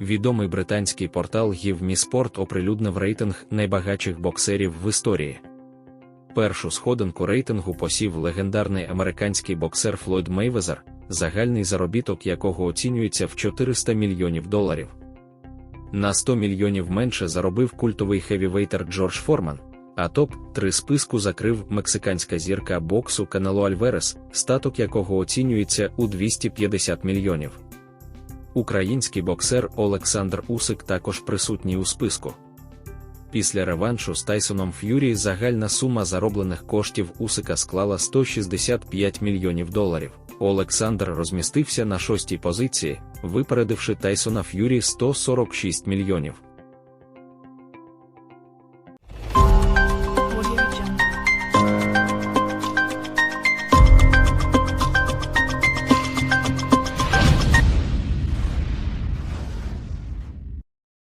Відомий британський портал GiveMeSport оприлюднив рейтинг найбагатших боксерів в історії. Першу сходинку рейтингу посів легендарний американський боксер Флойд Мейвезер, загальний заробіток якого оцінюється в 400 мільйонів доларів. На 100 мільйонів менше заробив культовий хевівейтер Джордж Форман, а топ-3 списку закрив мексиканська зірка боксу Канело Альверес, статок якого оцінюється у 250 мільйонів. Український боксер Олександр Усик також присутній у списку. Після реваншу з Тайсоном Ф'юрі загальна сума зароблених коштів Усика склала 165 мільйонів доларів. Олександр розмістився на шостій позиції, випередивши Тайсона Ф'юрі 146 мільйонів.